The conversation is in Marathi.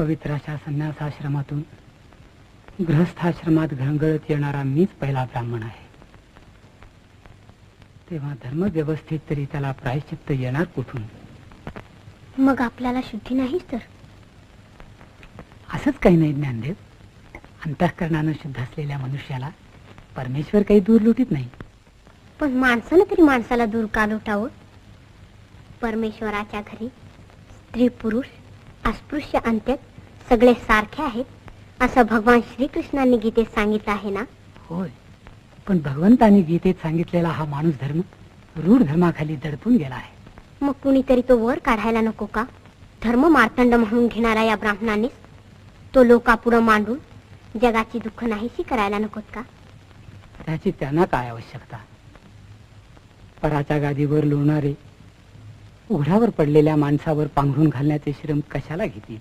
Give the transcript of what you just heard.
पवित्र अशा संन्यासाश्रमातून गृहस्थाश्रमात घळघळत येणारा मीच पहिला ब्राह्मण आहे. तेव्हा धर्म व्यवस्थित तरी त्याला प्रायश्चित्त येणार कुठून? मग आपल्याला शुद्धी नाहीच तर? असंच काही नाही ज्ञानदेव. अंतःकरणानं शुद्ध असलेल्या मनुष्याला परमेश्वर काही दूर लुटीत नाही. पण माणसानं तरी माणसाला दूर का लोटावं? परमेश्वराच्या घरी स्त्री पुरुष अस्पृश्य अंत्य सगळे सारखे आहेत. असं भगवान श्रीकृष्णांनी गीतेत सांगितलं आहे ना? होय. पण भगवंतानी गीतेत सांगितलेला हा माणूस धर्म रूढ धर्माखाली दडपून गेला आहे. मग कुणीतरी तो वर काढायला नको का? धर्म मार्तंड म्हणून घेणाऱ्या या ब्राह्मणांनीच तो लोकापुढं मांडून जगाची दुःख नाहीशी करायला नकोत का? त्याची त्यांना काय आवश्यकता? पराच्या गादीवर लोळणारे उघड्यावर पडलेल्या माणसावर पांघरून घालण्याचे श्रम कशाला घेतील?